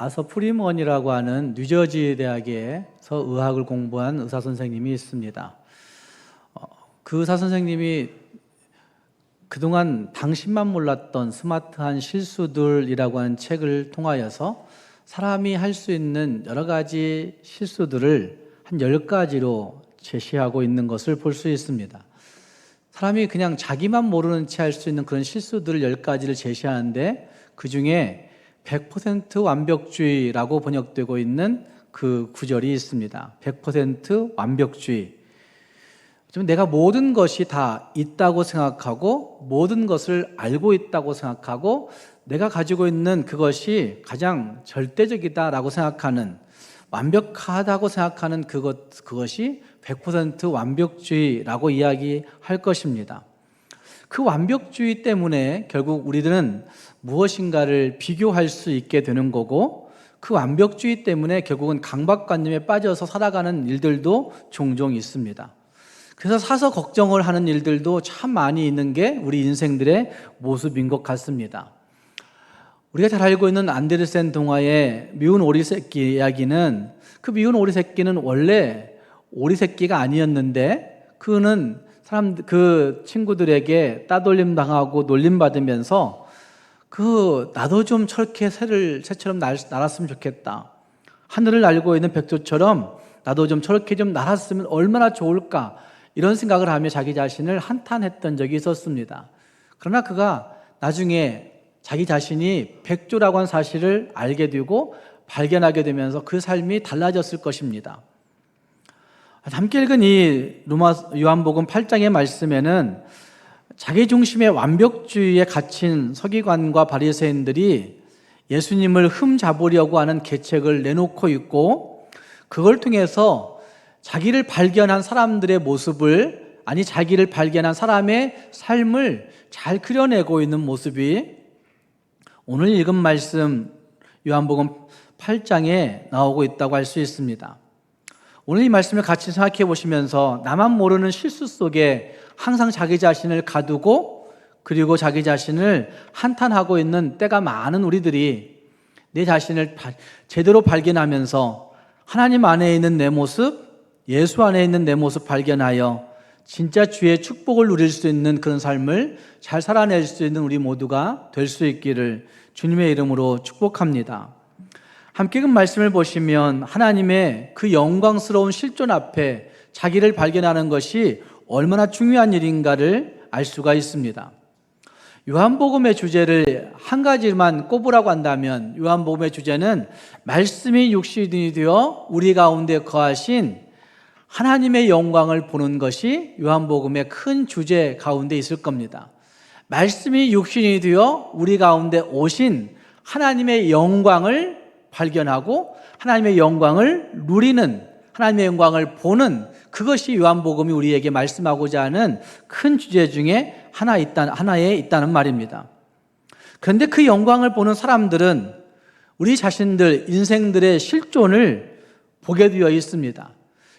아서 프리먼이라고 하는 뉴저지 대학에서 의학을 공부한 의사 선생님이 있습니다. 어, 그 의사 선생님이 그동안 당신만 몰랐던 스마트한 실수들이라고 하는 책을 통하여서 사람이 할 수 있는 여러 가지 실수들을 한 10가지로 제시하고 있는 것을 볼 수 있습니다. 사람이 그냥 자기만 모르는 채 할 수 있는 그런 실수들을 10가지를 제시하는데 그 중에 100% 완벽주의라고 번역되고 있는 그 구절이 있습니다. 100% 완벽주의. 좀 내가 모든 것이 다 있다고 생각하고 모든 것을 알고 있다고 생각하고 내가 가지고 있는 그것이 가장 절대적이다라고 생각하는 완벽하다고 생각하는 그것 그것이 100% 완벽주의라고 이야기할 것입니다. 그 완벽주의 때문에 결국 우리들은 무엇인가를 비교할 수 있게 되는 거고 그 완벽주의 때문에 결국은 강박관념에 빠져서 살아가는 일들도 종종 있습니다. 그래서 사서 걱정을 하는 일들도 참 많이 있는 게 우리 인생들의 모습인 것 같습니다. 우리가 잘 알고 있는 안데르센 동화의 미운 오리 새끼 이야기는 그 미운 오리 새끼는 원래 오리 새끼가 아니었는데 그는 사람 그 친구들에게 따돌림 당하고 놀림 받으면서 그 나도 좀 저렇게 새를 새처럼 날, 날았으면 좋겠다. 하늘을 날고 있는 백조처럼 나도 좀 저렇게 좀 날았으면 얼마나 좋을까 이런 생각을 하며 자기 자신을 한탄했던 적이 있었습니다. 그러나 그가 나중에 자기 자신이 백조라고 한 사실을 알게 되고 발견하게 되면서 그 삶이 달라졌을 것입니다. 함께 읽은 이 로마 요한복음 8장의 말씀에는 자기 중심의 완벽주의에 갇힌 서기관과 바리새인들이 예수님을 흠잡으려고 하는 계책을 내놓고 있고 그걸 통해서 자기를 발견한 사람들의 모습을 아니 자기를 발견한 사람의 삶을 잘 그려내고 있는 모습이 오늘 읽은 말씀 요한복음 8장에 나오고 있다고 할 수 있습니다. 오늘 이 말씀을 같이 생각해 보시면서 나만 모르는 실수 속에 항상 자기 자신을 가두고 그리고 자기 자신을 한탄하고 있는 때가 많은 우리들이 내 자신을 제대로 발견하면서 하나님 안에 있는 내 모습, 예수 안에 있는 내 모습 발견하여 진짜 주의 축복을 누릴 수 있는 그런 삶을 잘 살아낼 수 있는 우리 모두가 될 수 있기를 주님의 이름으로 축복합니다. 함께 그 말씀을 보시면 하나님의 그 영광스러운 실존 앞에 자기를 발견하는 것이 얼마나 중요한 일인가를 알 수가 있습니다. 요한복음의 주제를 한 가지만 꼽으라고 한다면 요한복음의 주제는 말씀이 육신이 되어 우리 가운데 거하신 하나님의 영광을 보는 것이 요한복음의 큰 주제 가운데 있을 겁니다. 말씀이 육신이 되어 우리 가운데 오신 하나님의 영광을 발견하고 하나님의 영광을 누리는 하나님의 영광을 보는 그것이 요한복음이 우리에게 말씀하고자 하는 큰 주제 중에 하나 있다 하나에 있다는 말입니다. 그런데 그 영광을 보는 사람들은 우리 자신들 인생들의 실존을 보게 되어 있습니다.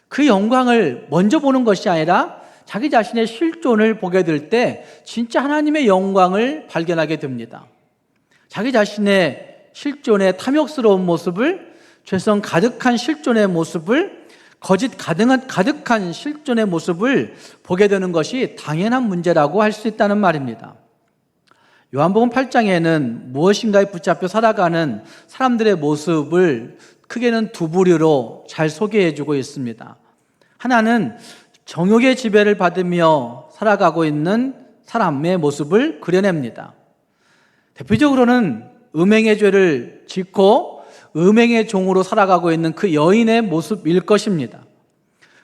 그 영광을 먼저 보는 것이 아니라 자기 자신의 실존을 보게 될 때 진짜 하나님의 영광을 발견하게 됩니다. 자기 자신의 실존의 탐욕스러운 모습을 죄성 가득한 실존의 모습을 거짓 가득한, 가득한 실존의 모습을 보게 되는 것이 당연한 문제라고 할 수 있다는 말입니다. 요한복음 8장에는 무엇인가에 붙잡혀 살아가는 사람들의 모습을 크게는 두 부류로 잘 소개해 주고 있습니다. 하나는 정욕의 지배를 받으며 살아가고 있는 사람의 모습을 그려냅니다. 대표적으로는 음행의 죄를 짓고 음행의 종으로 살아가고 있는 그 여인의 모습일 것입니다.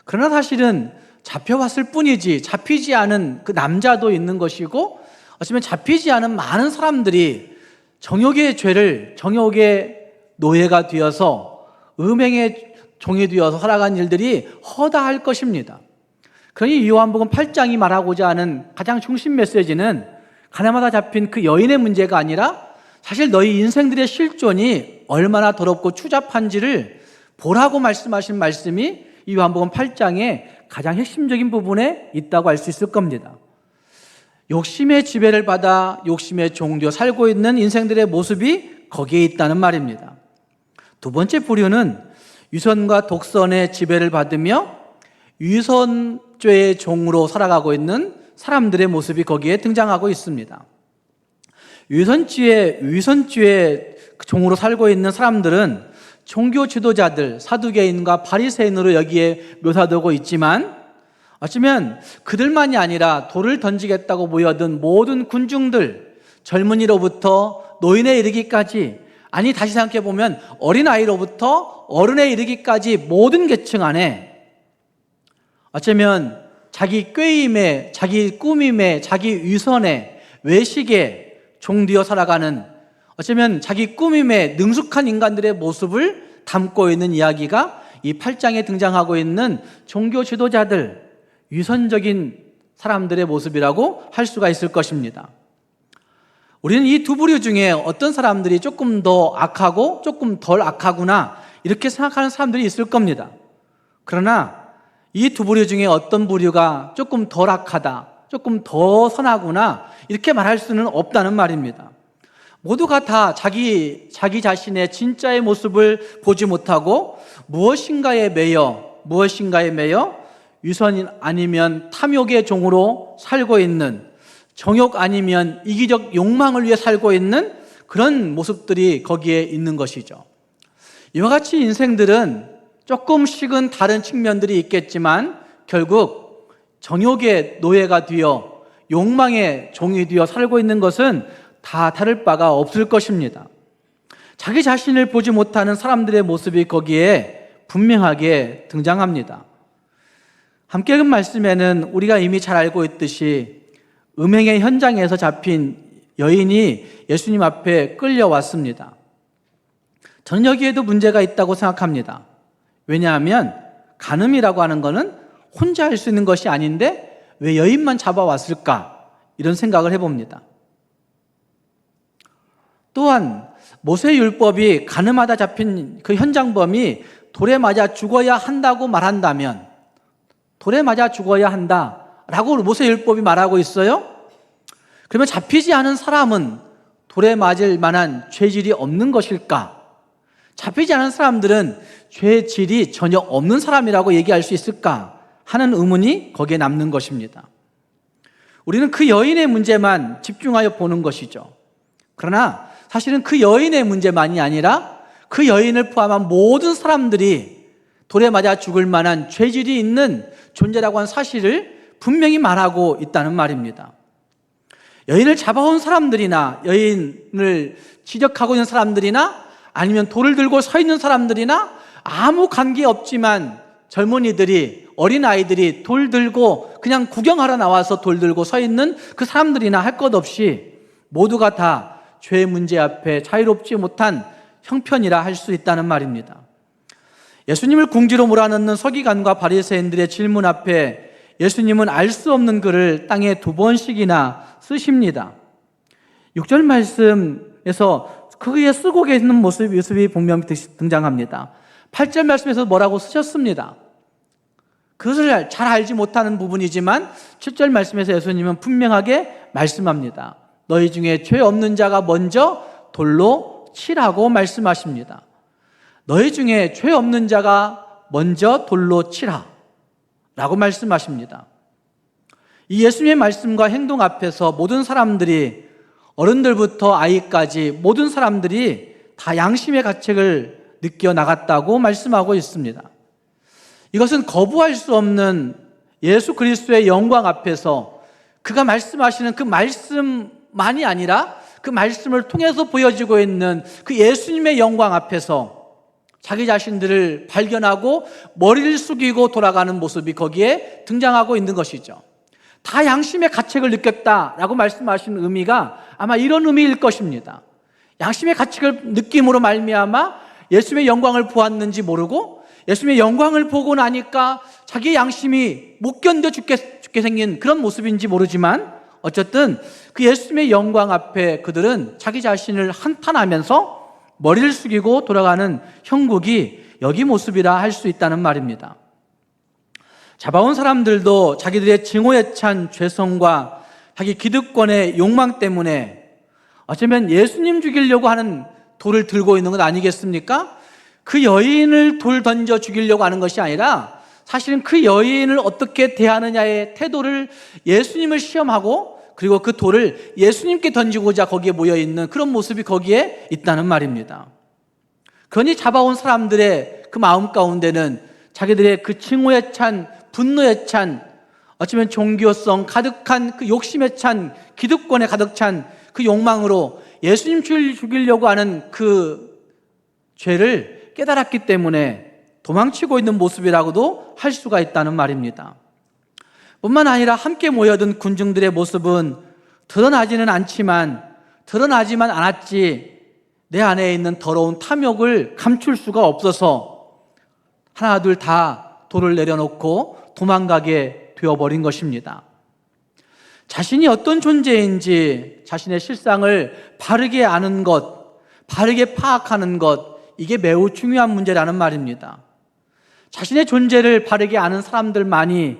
그러나 사실은 잡혀왔을 뿐이지 잡히지 않은 그 남자도 있는 것이고 어쩌면 잡히지 않은 많은 사람들이 정욕의 죄를 정욕의 노예가 되어서 음행의 종이 되어서 살아간 일들이 허다할 것입니다. 그러니 요한복음 8장이 말하고자 하는 가장 중심 메시지는 가나마다 잡힌 그 여인의 문제가 아니라 사실 너희 인생들의 실존이 얼마나 더럽고 추잡한지를 보라고 말씀하신 말씀이 이 요한복음 8장의 가장 핵심적인 부분에 있다고 알 수 있을 겁니다. 욕심의 지배를 받아 욕심의 종되어 살고 있는 인생들의 모습이 거기에 있다는 말입니다. 두 번째 부류는 위선과 독선의 지배를 받으며 위선죄의 종으로 살아가고 있는 사람들의 모습이 거기에 등장하고 있습니다. 위선죄, 위선죄의 종으로 살고 있는 사람들은 종교 지도자들, 사두개인과 바리새인으로 여기에 묘사되고 있지만 어쩌면 그들만이 아니라 돌을 던지겠다고 모여든 모든 군중들, 젊은이로부터 노인에 이르기까지 아니 다시 생각해 보면 어린 아이로부터 어른에 이르기까지 모든 계층 안에 어쩌면 자기 꾀임에, 자기 꾸밈에, 자기 위선에, 외식에 종되어 살아가는 어쩌면 자기 꾸밈에 능숙한 인간들의 모습을 담고 있는 이야기가 이 8장에 등장하고 있는 종교 지도자들, 위선적인 사람들의 모습이라고 할 수가 있을 것입니다. 우리는 이 두 부류 중에 어떤 사람들이 조금 더 악하고 조금 덜 악하구나 이렇게 생각하는 사람들이 있을 겁니다. 그러나 이 두 부류 중에 어떤 부류가 조금 덜 악하다, 조금 더 선하구나 이렇게 말할 수는 없다는 말입니다. 모두가 다 자기 자기 자신의 진짜의 모습을 보지 못하고 무엇인가에 매여 무엇인가에 매여 유선 아니면 탐욕의 종으로 살고 있는 정욕 아니면 이기적 욕망을 위해 살고 있는 그런 모습들이 거기에 있는 것이죠. 이와 같이 인생들은 조금씩은 다른 측면들이 있겠지만 결국 정욕의 노예가 되어 욕망의 종이 되어 살고 있는 것은 다 다를 바가 없을 것입니다. 자기 자신을 보지 못하는 사람들의 모습이 거기에 분명하게 등장합니다. 함께 읽은 말씀에는 우리가 이미 잘 알고 있듯이 음행의 현장에서 잡힌 여인이 예수님 앞에 끌려왔습니다. 저는 여기에도 문제가 있다고 생각합니다. 왜냐하면 간음이라고 하는 것은 혼자 할 수 있는 것이 아닌데 왜 여인만 잡아왔을까? 이런 생각을 해봅니다. 또한 모세율법이 가늠하다 잡힌 그 현장범이 돌에 맞아 죽어야 한다고 말한다면 돌에 맞아 죽어야 한다라고 모세율법이 말하고 있어요. 그러면 잡히지 않은 사람은 돌에 맞을 만한 죄질이 없는 것일까? 잡히지 않은 사람들은 죄질이 전혀 없는 사람이라고 얘기할 수 있을까? 하는 의문이 거기에 남는 것입니다. 우리는 그 여인의 문제만 집중하여 보는 것이죠. 그러나 사실은 그 여인의 문제만이 아니라 그 여인을 포함한 모든 사람들이 돌에 맞아 죽을 만한 죄질이 있는 존재라고 한 사실을 분명히 말하고 있다는 말입니다. 여인을 잡아온 사람들이나 여인을 지적하고 있는 사람들이나 아니면 돌을 들고 서 있는 사람들이나 아무 관계 없지만 젊은이들이 어린 아이들이 돌 들고 그냥 구경하러 나와서 돌 들고 서 있는 그 사람들이나 할 것 없이 모두가 다죄 문제 앞에 자유롭지 못한 형편이라 할 수 있다는 말입니다. 예수님을 궁지로 몰아넣는 서기관과 바리새인들의 질문 앞에 예수님은 알 수 없는 글을 땅에 두 번씩이나 쓰십니다. 6절 말씀에서 그에 쓰고 계시는 모습, 모습이 분명 등장합니다. 8절 말씀에서 뭐라고 쓰셨습니다. 그것을 잘 알지 못하는 부분이지만 7절 말씀에서 예수님은 분명하게 말씀합니다. 너희 중에 죄 없는 자가 먼저 돌로 치라고 말씀하십니다. 너희 중에 죄 없는 자가 먼저 돌로 치라. 라고 말씀하십니다. 이 예수님의 말씀과 행동 앞에서 모든 사람들이 어른들부터 아이까지 모든 사람들이 다 양심의 가책을 느껴 나갔다고 말씀하고 있습니다. 이것은 거부할 수 없는 예수 그리스도의 영광 앞에서 그가 말씀하시는 그 말씀만이 아니라 그 말씀을 통해서 보여지고 있는 그 예수님의 영광 앞에서 자기 자신들을 발견하고 머리를 숙이고 돌아가는 모습이 거기에 등장하고 있는 것이죠. 다 양심의 가책을 느꼈다라고 말씀하신 의미가 아마 이런 의미일 것입니다. 양심의 가책을 느낌으로 말미암아 예수님의 영광을 보았는지 모르고 예수님의 영광을 보고 나니까 자기 양심이 못 견뎌 죽게, 죽게 생긴 그런 모습인지 모르지만 어쨌든 그 예수님의 영광 앞에 그들은 자기 자신을 한탄하면서 머리를 숙이고 돌아가는 형국이 여기 모습이라 할 수 있다는 말입니다. 잡아온 사람들도 자기들의 증오에 찬 죄성과 자기 기득권의 욕망 때문에 어쩌면 예수님 죽이려고 하는 돌을 들고 있는 것 아니겠습니까? 그 여인을 돌 던져 죽이려고 하는 것이 아니라 사실은 그 여인을 어떻게 대하느냐의 태도를 예수님을 시험하고 그리고 그 돌을 예수님께 던지고자 거기에 모여 있는 그런 모습이 거기에 있다는 말입니다. 그러니 잡아온 사람들의 그 마음 가운데는 자기들의 그 징후에 찬 분노에 찬 어쩌면 종교성 가득한 그 욕심에 찬 기득권에 가득 찬 그 욕망으로 예수님 죽이려고 하는 그 죄를 깨달았기 때문에 도망치고 있는 모습이라고도 할 수가 있다는 말입니다. 뿐만 아니라 함께 모여든 군중들의 모습은 드러나지는 않지만 드러나지만 않았지 내 안에 있는 더러운 탐욕을 감출 수가 없어서 하나 둘 다 돌을 내려놓고 도망가게 되어버린 것입니다. 자신이 어떤 존재인지 자신의 실상을 바르게 아는 것, 바르게 파악하는 것, 이게 매우 중요한 문제라는 말입니다. 자신의 존재를 바르게 아는 사람들만이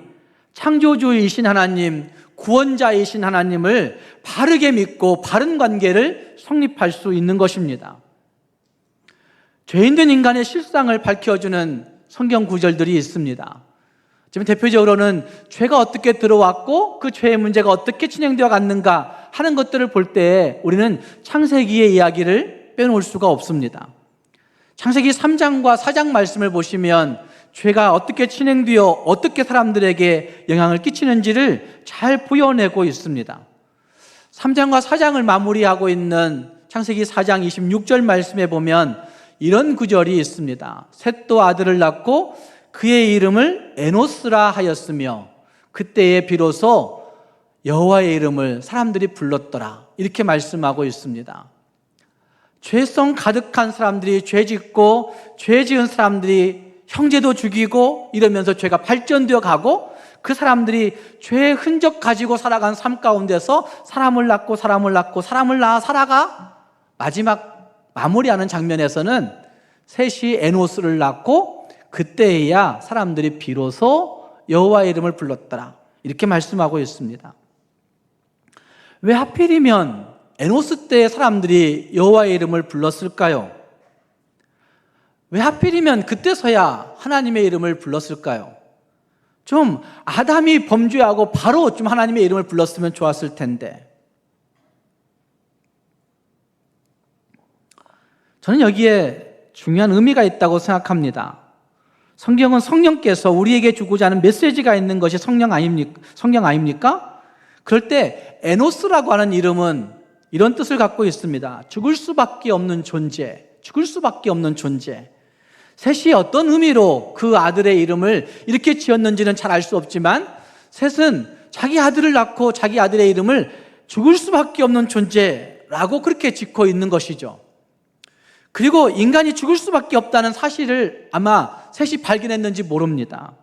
창조주이신 하나님, 구원자이신 하나님을 바르게 믿고 바른 관계를 성립할 수 있는 것입니다. 죄인된 인간의 실상을 밝혀주는 성경 구절들이 있습니다. 지금 대표적으로는 죄가 어떻게 들어왔고 그 죄의 문제가 어떻게 진행되어 갔는가 하는 것들을 볼 때 우리는 창세기의 이야기를 빼놓을 수가 없습니다. 창세기 3장과 4장 말씀을 보시면 죄가 어떻게 진행되어 어떻게 사람들에게 영향을 끼치는지를 잘 보여내고 있습니다. 3장과 4장을 마무리하고 있는 창세기 4장 26절 말씀에 보면 이런 구절이 있습니다. 셋도 아들을 낳고 그의 이름을 에노스라 하였으며 그때에 비로소 여호와의 이름을 사람들이 불렀더라. 이렇게 말씀하고 있습니다. 죄성 가득한 사람들이 죄 짓고 죄 지은 사람들이 형제도 죽이고 이러면서 죄가 발전되어 가고 그 사람들이 죄의 흔적 가지고 살아간 삶 가운데서 사람을 낳고 사람을 낳고 사람을 낳아 살아가 마지막 마무리하는 장면에서는 셋이 에노스를 낳고 그때에야 사람들이 비로소 여호와의 이름을 불렀더라 이렇게 말씀하고 있습니다. 왜 하필이면 에노스 때 사람들이 여호와의 이름을 불렀을까요? 왜 하필이면 그때서야 하나님의 이름을 불렀을까요? 좀 아담이 범죄하고 바로 좀 하나님의 이름을 불렀으면 좋았을 텐데. 저는 여기에 중요한 의미가 있다고 생각합니다. 성경은 성령께서 우리에게 주고자 하는 메시지가 있는 것이 성령 아닙니까? 성경 아닙니까? 그럴 때 에노스라고 하는 이름은 이런 뜻을 갖고 있습니다. 죽을 수밖에 없는 존재, 죽을 수밖에 없는 존재. 셋이 어떤 의미로 그 아들의 이름을 이렇게 지었는지는 잘 알 수 없지만 셋은 자기 아들을 낳고 자기 아들의 이름을 죽을 수밖에 없는 존재라고 그렇게 짓고 있는 것이죠. 그리고 인간이 죽을 수밖에 없다는 사실을 아마 셋이 발견했는지 모릅니다.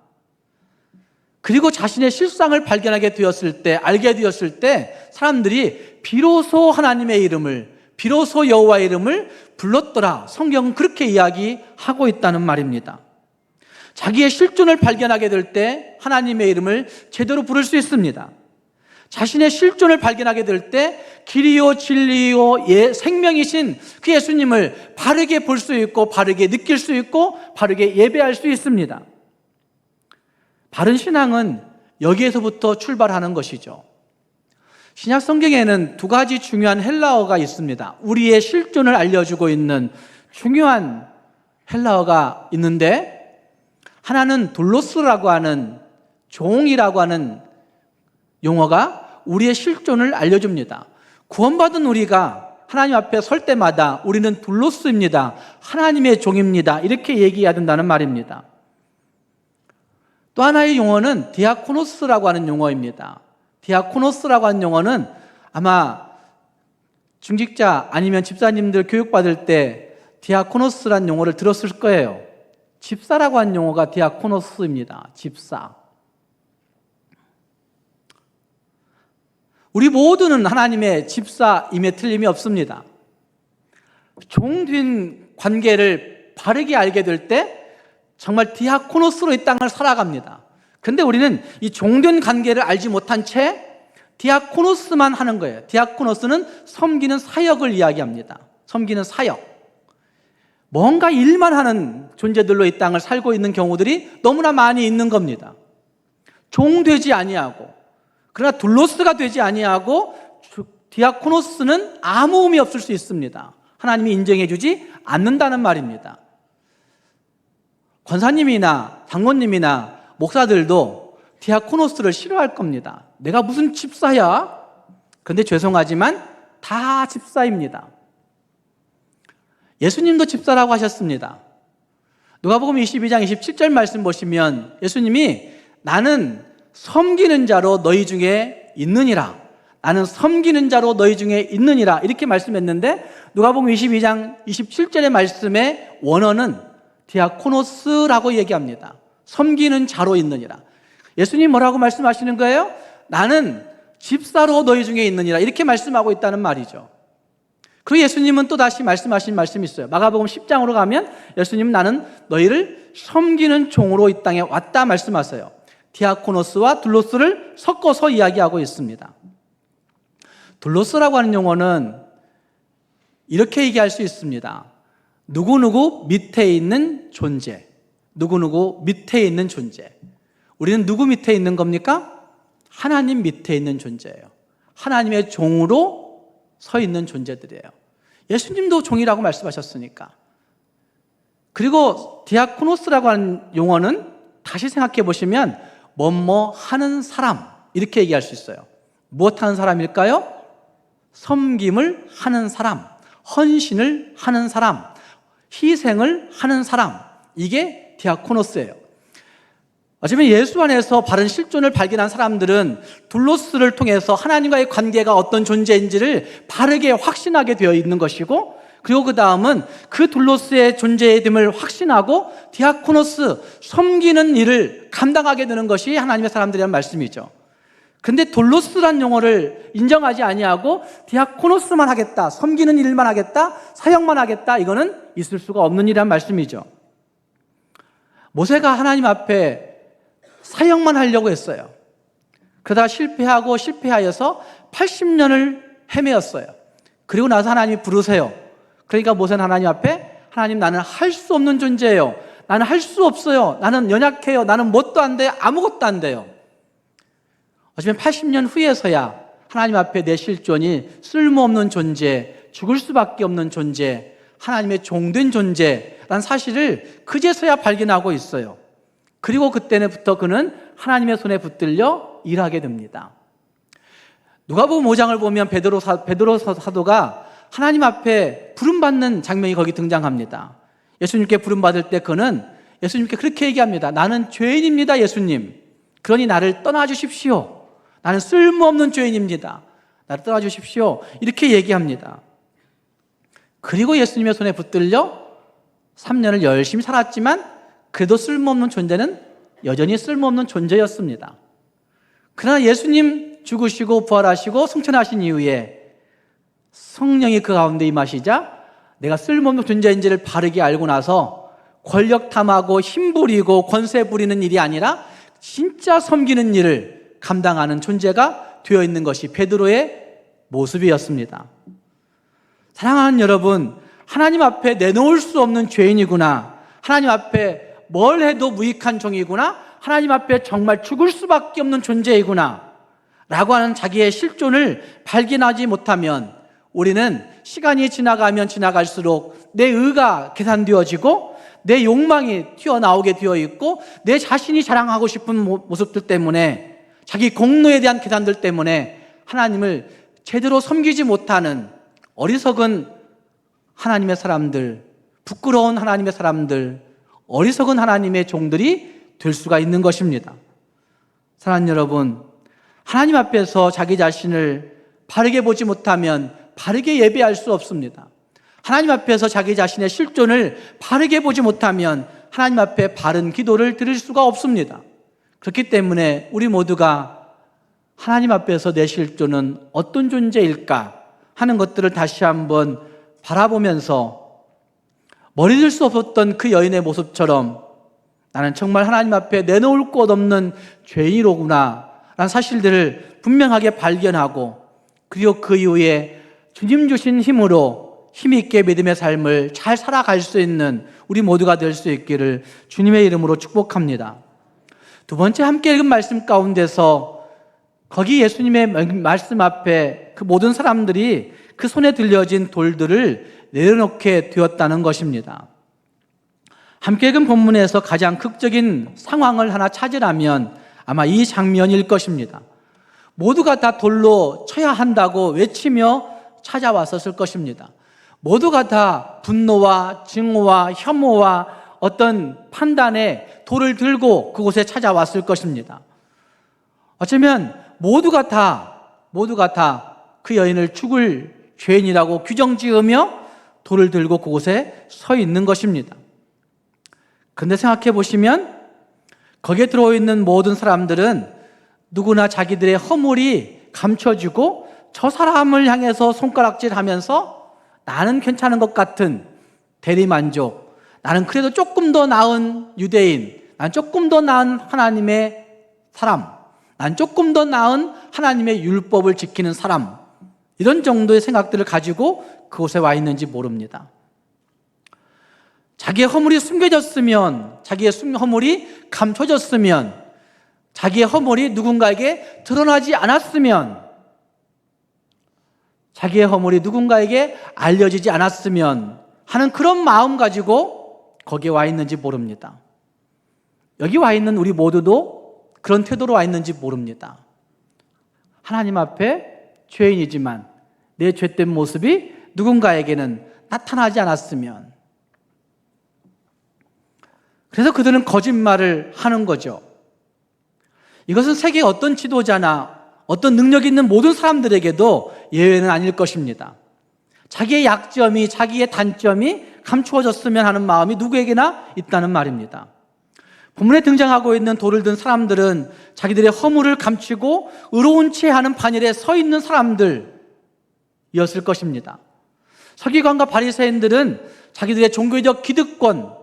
그리고 자신의 실상을 발견하게 되었을 때, 알게 되었을 때 사람들이 비로소 하나님의 이름을 비로소 여호와의 이름을 불렀더라. 성경은 그렇게 이야기하고 있다는 말입니다. 자기의 실존을 발견하게 될 때 하나님의 이름을 제대로 부를 수 있습니다. 자신의 실존을 발견하게 될 때 길이요 진리요 예, 생명이신 그 예수님을 바르게 볼 수 있고 바르게 느낄 수 있고 바르게 예배할 수 있습니다. 바른 신앙은 여기에서부터 출발하는 것이죠. 신약 성경에는 두 가지 중요한 헬라어가 있습니다. 우리의 실존을 알려주고 있는 중요한 헬라어가 있는데 하나는 돌로스라고 하는 종이라고 하는 용어가 우리의 실존을 알려줍니다. 구원받은 우리가 하나님 앞에 설 때마다 우리는 돌로스입니다. 하나님의 종입니다. 이렇게 얘기해야 된다는 말입니다. 또 하나의 용어는 디아코노스라고 하는 용어입니다. 디아코노스라고 하는 용어는 아마 중직자 아니면 집사님들 교육받을 때 디아코노스란 용어를 들었을 거예요. 집사라고 하는 용어가 디아코노스입니다. 집사. 우리 모두는 하나님의 집사임에 틀림이 없습니다. 종된 관계를 바르게 알게 될 때 정말 디아코노스로 이 땅을 살아갑니다. 근데 우리는 이 종된 관계를 알지 못한 채 디아코노스만 하는 거예요. 디아코노스는 섬기는 사역을 이야기합니다. 섬기는 사역. 뭔가 일만 하는 존재들로 이 땅을 살고 있는 경우들이 너무나 많이 있는 겁니다. 종 되지 아니하고 그러나 둘로스가 되지 아니하고 주- 디아코노스는 아무 의미 없을 수 있습니다. 하나님이 인정해 주지 않는다는 말입니다. 권사님이나 장로님이나 목사들도 디아코노스를 싫어할 겁니다. 내가 무슨 집사야? 그런데 죄송하지만 다 집사입니다. 예수님도 집사라고 하셨습니다. 누가복음 22장 27절 말씀 보시면 예수님이 나는 섬기는 자로 너희 중에 있느니라. 나는 섬기는 자로 너희 중에 있느니라. 이렇게 말씀했는데 누가복음 22장 27절의 말씀의 원어는 디아코노스라고 얘기합니다. 섬기는 자로 있느니라. 예수님 뭐라고 말씀하시는 거예요? 나는 집사로 너희 중에 있느니라. 이렇게 말씀하고 있다는 말이죠. 그리고 예수님은 또 다시 말씀하신 말씀이 있어요. 마가복음 10장으로 가면 예수님은 나는 너희를 섬기는 종으로 이 땅에 왔다 말씀하세요. 디아코노스와 둘로스를 섞어서 이야기하고 있습니다. 둘로스라고 하는 용어는 이렇게 얘기할 수 있습니다. 누구누구 밑에 있는 존재. 누구누구 밑에 있는 존재. 우리는 누구 밑에 있는 겁니까? 하나님 밑에 있는 존재예요. 하나님의 종으로 서 있는 존재들이에요. 예수님도 종이라고 말씀하셨으니까. 그리고 디아코노스라고 하는 용어는 다시 생각해 보시면 뭐뭐 하는 사람 이렇게 얘기할 수 있어요. 무엇 하는 사람일까요? 섬김을 하는 사람, 헌신을 하는 사람, 희생을 하는 사람. 이게 디아코노스예요. 어쩌면 예수 안에서 바른 실존을 발견한 사람들은 둘로스를 통해서 하나님과의 관계가 어떤 존재인지를 바르게 확신하게 되어 있는 것이고 그리고 그 다음은 그 둘로스의 존재됨을 확신하고 디아코노스 섬기는 일을 감당하게 되는 것이 하나님의 사람들이란 말씀이죠. 근데 돌로스란 용어를 인정하지 아니하고 디아코노스만 하겠다, 섬기는 일만 하겠다, 사역만 하겠다, 이거는 있을 수가 없는 일이란 말씀이죠. 모세가 하나님 앞에 사역만 하려고 했어요. 그러다 실패하고 실패하여서 80년을 헤매었어요. 그리고 나서 하나님이 부르세요. 그러니까 모세는 하나님 앞에 하나님 나는 할 수 없는 존재예요. 나는 할 수 없어요. 나는 연약해요. 나는 뭣도 안 돼요. 아무것도 안 돼요. 어쩌면 80년 후에서야 하나님 앞에 내 실존이 쓸모없는 존재, 죽을 수밖에 없는 존재, 하나님의 종된 존재라는 사실을 그제서야 발견하고 있어요. 그리고 그때부터 그는 하나님의 손에 붙들려 일하게 됩니다. 누가복음 5장을 보면 베드로 사, 베드로 사도가 하나님 앞에 부름 받는 장면이 거기 등장합니다. 예수님께 부름 받을 때 그는 예수님께 그렇게 얘기합니다. 나는 죄인입니다, 예수님. 그러니 나를 떠나 주십시오. 나는 쓸모없는 죄인입니다. 나를 떠나 주십시오. 이렇게 얘기합니다. 그리고 예수님의 손에 붙들려 3년을 열심히 살았지만 그래도 쓸모없는 존재는 여전히 쓸모없는 존재였습니다. 그러나 예수님 죽으시고 부활하시고 승천하신 이후에 성령이 그 가운데 임하시자 내가 쓸모없는 존재인지를 바르게 알고 나서 권력 탐하고 힘 부리고 권세 부리는 일이 아니라 진짜 섬기는 일을 감당하는 존재가 되어 있는 것이 베드로의 모습이었습니다. 사랑하는 여러분, 하나님 앞에 내놓을 수 없는 죄인이구나. 하나님 앞에 뭘 해도 무익한 종이구나. 하나님 앞에 정말 죽을 수밖에 없는 존재이구나. 라고 하는 자기의 실존을 발견하지 못하면 우리는 시간이 지나가면 지나갈수록 내 의가 계산되어지고 내 욕망이 튀어나오게 되어 있고 내 자신이 자랑하고 싶은 모습들 때문에 자기 공로에 대한 계산들 때문에 하나님을 제대로 섬기지 못하는 어리석은 하나님의 사람들, 부끄러운 하나님의 사람들, 어리석은 하나님의 종들이 될 수가 있는 것입니다. 사랑하는 여러분, 하나님 앞에서 자기 자신을 바르게 보지 못하면 바르게 예배할 수 없습니다. 하나님 앞에서 자기 자신의 실존을 바르게 보지 못하면 하나님 앞에 바른 기도를 드릴 수가 없습니다. 그렇기 때문에 우리 모두가 하나님 앞에서 내 실 존은 어떤 존재일까 하는 것들을 다시 한번 바라보면서 머리 들 수 없었던 그 여인의 모습처럼 나는 정말 하나님 앞에 내놓을 곳 없는 죄인이로구나 라는 사실들을 분명하게 발견하고 그리고 그 이후에 주님 주신 힘으로 힘있게 믿음의 삶을 잘 살아갈 수 있는 우리 모두가 될 수 있기를 주님의 이름으로 축복합니다. 두 번째 함께 읽은 말씀 가운데서 거기 예수님의 말씀 앞에 그 모든 사람들이 그 손에 들려진 돌들을 내려놓게 되었다는 것입니다. 함께 읽은 본문에서 가장 극적인 상황을 하나 찾으라면 아마 이 장면일 것입니다. 모두가 다 돌로 쳐야 한다고 외치며 찾아왔었을 것입니다. 모두가 다 분노와 증오와 혐오와 어떤 판단에 돌을 들고 그곳에 찾아왔을 것입니다. 어쩌면 모두가 다, 모두가 다 그 여인을 죽을 죄인이라고 규정 지으며 돌을 들고 그곳에 서 있는 것입니다. 근데 생각해 보시면 거기에 들어있는 모든 사람들은 누구나 자기들의 허물이 감춰지고 저 사람을 향해서 손가락질 하면서 나는 괜찮은 것 같은 대리만족, 나는 그래도 조금 더 나은 유대인, 난 조금 더 나은 하나님의 사람, 난 조금 더 나은 하나님의 율법을 지키는 사람, 이런 정도의 생각들을 가지고 그곳에 와 있는지 모릅니다. 자기의 허물이 숨겨졌으면, 자기의 허물이 감춰졌으면, 자기의 허물이 누군가에게 드러나지 않았으면, 자기의 허물이 누군가에게 알려지지 않았으면 하는 그런 마음 가지고 거기에 와 있는지 모릅니다. 여기 와 있는 우리 모두도 그런 태도로 와 있는지 모릅니다. 하나님 앞에 죄인이지만 내 죄된 모습이 누군가에게는 나타나지 않았으면 그래서 그들은 거짓말을 하는 거죠. 이것은 세계 어떤 지도자나 어떤 능력 있는 모든 사람들에게도 예외는 아닐 것입니다. 자기의 약점이, 자기의 단점이 감추어졌으면 하는 마음이 누구에게나 있다는 말입니다. 본문에 등장하고 있는 돌을 든 사람들은 자기들의 허물을 감추고 의로운 채 하는 반열에 서 있는 사람들이었을 것입니다. 서기관과 바리새인들은 자기들의 종교적 기득권,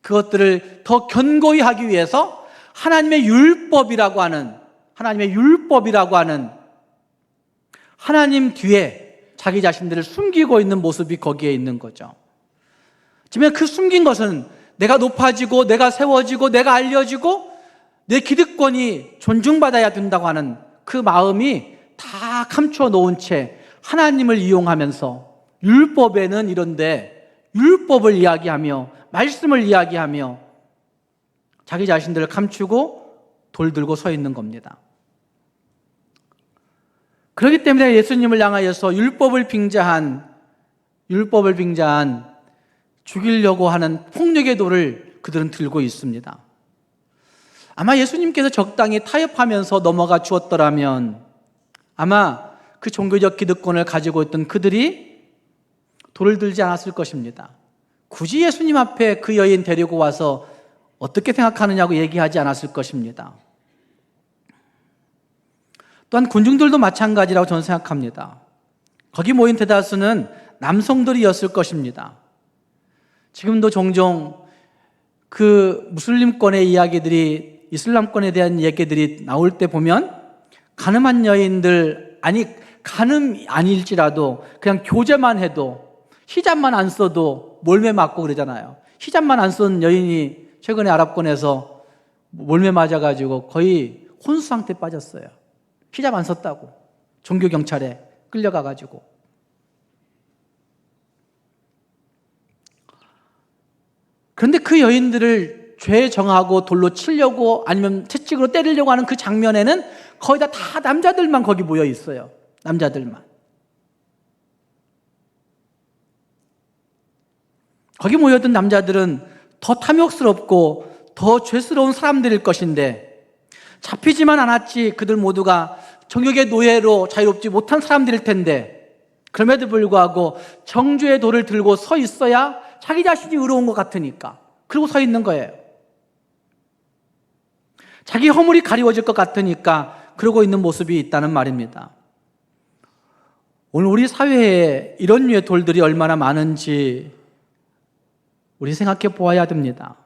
그것들을 더 견고히 하기 위해서 하나님의 율법이라고 하는 하나님의 율법이라고 하는 하나님 뒤에 자기 자신들을 숨기고 있는 모습이 거기에 있는 거죠. 지금 그 숨긴 것은 내가 높아지고 내가 세워지고 내가 알려지고 내 기득권이 존중받아야 된다고 하는 그 마음이 다 감춰 놓은 채 하나님을 이용하면서 율법에는 이런데 율법을 이야기하며 말씀을 이야기하며 자기 자신들을 감추고 돌 들고 서 있는 겁니다. 그렇기 때문에 예수님을 향하여서 율법을 빙자한 율법을 빙자한 죽이려고 하는 폭력의 돌을 그들은 들고 있습니다. 아마 예수님께서 적당히 타협하면서 넘어가 주었더라면 아마 그 종교적 기득권을 가지고 있던 그들이 돌을 들지 않았을 것입니다. 굳이 예수님 앞에 그 여인 데리고 와서 어떻게 생각하느냐고 얘기하지 않았을 것입니다. 또한 군중들도 마찬가지라고 저는 생각합니다. 거기 모인 대다수는 남성들이었을 것입니다. 지금도 종종 그 무슬림권의 이야기들이 이슬람권에 대한 얘기들이 나올 때 보면 가늠한 여인들 아니 가늠 아닐지라도 그냥 교제만 해도 히잡만 안 써도 몰매 맞고 그러잖아요. 히잡만 안쓴 여인이 최근에 아랍권에서 몰매 맞아가지고 거의 혼수 상태 빠졌어요. 안 썼다고 종교 경찰에 끌려가 가지고 그런데 그 여인들을 죄 정하고 돌로 치려고 아니면 채찍으로 때리려고 하는 그 장면에는 거의 다, 다 남자들만 거기 모여 있어요. 남자들만. 거기 모여든 남자들은 더 탐욕스럽고 더 죄스러운 사람들일 것인데 잡히지만 않았지 그들 모두가 정욕의 노예로 자유롭지 못한 사람들일 텐데 그럼에도 불구하고 정죄의 돌을 들고 서 있어야 자기 자신이 의로운 것 같으니까 그리고 서 있는 거예요. 자기 허물이 가리워질 것 같으니까 그러고 있는 모습이 있다는 말입니다. 오늘 우리 사회에 이런 류의 돌들이 얼마나 많은지 우리 생각해 보아야 됩니다.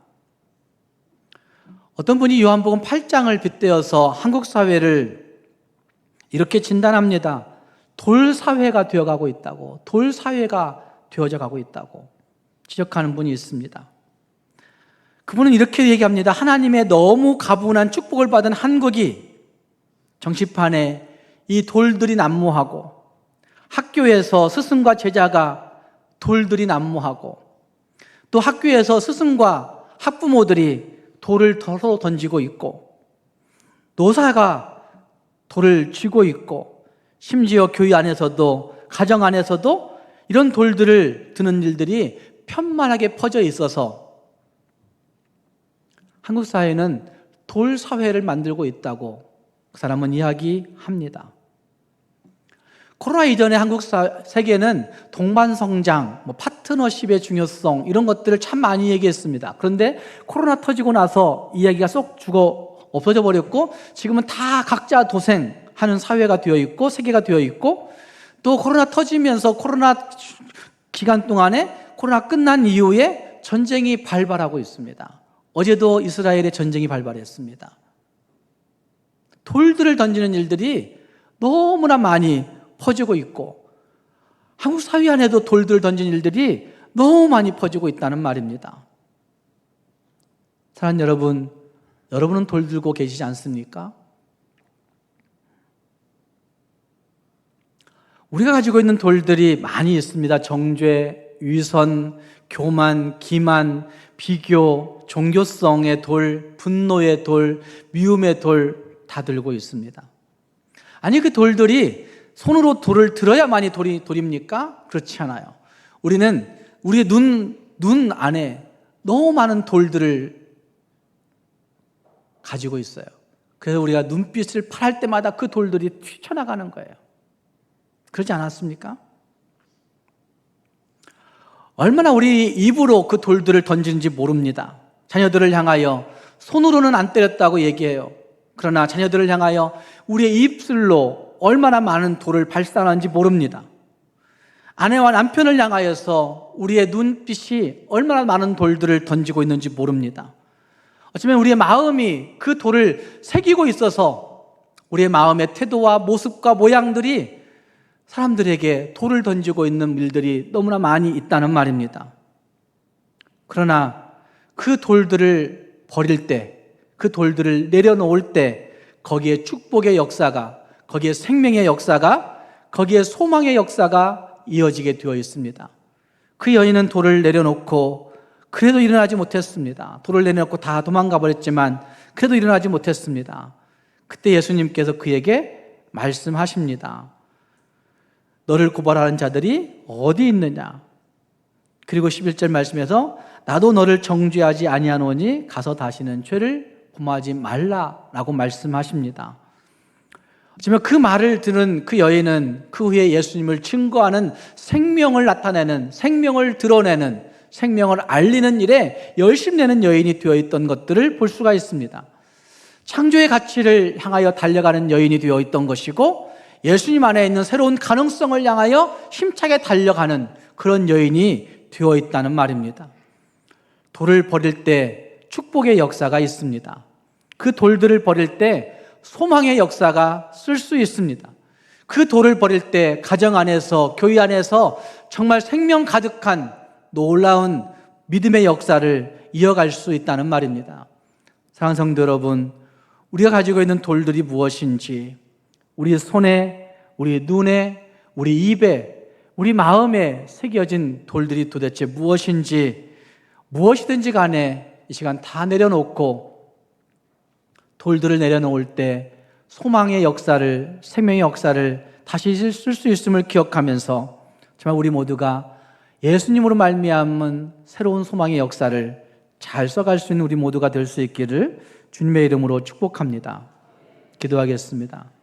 어떤 분이 요한복음 8장을 빗대어서 한국 사회를 이렇게 진단합니다. 돌 사회가 되어가고 있다고, 돌 사회가 되어져 가고 있다고 지적하는 분이 있습니다. 그분은 이렇게 얘기합니다. 하나님의 너무 가분한 축복을 받은 한국이 정치판에 이 돌들이 난무하고 학교에서 스승과 제자가 돌들이 난무하고 또 학교에서 스승과 학부모들이 돌을 서로 던지고 있고 노사가 돌을 쥐고 있고 심지어 교회 안에서도 가정 안에서도 이런 돌들을 드는 일들이 편만하게 퍼져 있어서 한국 사회는 돌 사회를 만들고 있다고 그 사람은 이야기합니다. 코로나 이전에 한국 사, 세계는 동반 성장, 뭐 파트너십의 중요성 이런 것들을 참 많이 얘기했습니다. 그런데 코로나 터지고 나서 이야기가 쏙 죽어 없어져 버렸고 지금은 다 각자 도생하는 사회가 되어 있고 세계가 되어 있고 또 코로나 터지면서 코로나 기간 동안에 코로나 끝난 이후에 전쟁이 발발하고 있습니다. 어제도 이스라엘의 전쟁이 발발했습니다. 돌들을 던지는 일들이 너무나 많이 퍼지고 있고 한국 사회 안에도 돌들 던지는 일들이 너무 많이 퍼지고 있다는 말입니다. 사랑 여러분, 여러분은 돌 들고 계시지 않습니까? 우리가 가지고 있는 돌들이 많이 있습니다. 정죄, 위선, 교만, 기만, 비교, 종교성의 돌, 분노의 돌, 미움의 돌 다 들고 있습니다. 아니 그 돌들이 손으로 돌을 들어야만이 돌이 돌입니까? 그렇지 않아요. 우리는 우리의 눈, 눈 안에 너무 많은 돌들을 가지고 있어요. 그래서 우리가 눈빛을 팔할 때마다 그 돌들이 튀쳐나가는 거예요. 그러지 않았습니까? 얼마나 우리 입으로 그 돌들을 던지는지 모릅니다. 자녀들을 향하여 손으로는 안 때렸다고 얘기해요. 그러나 자녀들을 향하여 우리의 입술로 얼마나 많은 돌을 발산하는지 모릅니다. 아내와 남편을 향하여서 우리의 눈빛이 얼마나 많은 돌들을 던지고 있는지 모릅니다. 어쩌면 우리의 마음이 그 돌을 새기고 있어서 우리의 마음의 태도와 모습과 모양들이 사람들에게 돌을 던지고 있는 일들이 너무나 많이 있다는 말입니다. 그러나 그 돌들을 버릴 때, 그 돌들을 내려놓을 때, 거기에 축복의 역사가, 거기에 생명의 역사가, 거기에 소망의 역사가 이어지게 되어 있습니다. 그 여인은 돌을 내려놓고 그래도 일어나지 못했습니다. 돌을 내려놓고 다 도망가 버렸지만 그래도 일어나지 못했습니다. 그때 예수님께서 그에게 말씀하십니다. 너를 고발하는 자들이 어디 있느냐? 그리고 11절 말씀에서 나도 너를 정죄하지 아니하노니 가서 다시는 죄를 범하지 말라라고 말씀하십니다. 하지만 그 말을 들은 그 여인은 그 후에 예수님을 증거하는 생명을 나타내는 생명을 드러내는 생명을 알리는 일에 열심 내는 여인이 되어 있던 것들을 볼 수가 있습니다. 창조의 가치를 향하여 달려가는 여인이 되어 있던 것이고 예수님 안에 있는 새로운 가능성을 향하여 힘차게 달려가는 그런 여인이 되어 있다는 말입니다. 돌을 버릴 때 축복의 역사가 있습니다. 그 돌들을 버릴 때 소망의 역사가 쓸 수 있습니다. 그 돌을 버릴 때 가정 안에서 교회 안에서 정말 생명 가득한 놀라운 믿음의 역사를 이어갈 수 있다는 말입니다. 사랑하는 성도 여러분, 우리가 가지고 있는 돌들이 무엇인지 우리 손에, 우리 눈에, 우리 입에, 우리 마음에 새겨진 돌들이 도대체 무엇인지 무엇이든지 간에 이 시간 다 내려놓고 돌들을 내려놓을 때 소망의 역사를, 생명의 역사를 다시 쓸 수 있음을 기억하면서 정말 우리 모두가 예수님으로 말미암은 새로운 소망의 역사를 잘 써갈 수 있는 우리 모두가 될 수 있기를 주님의 이름으로 축복합니다. 기도하겠습니다.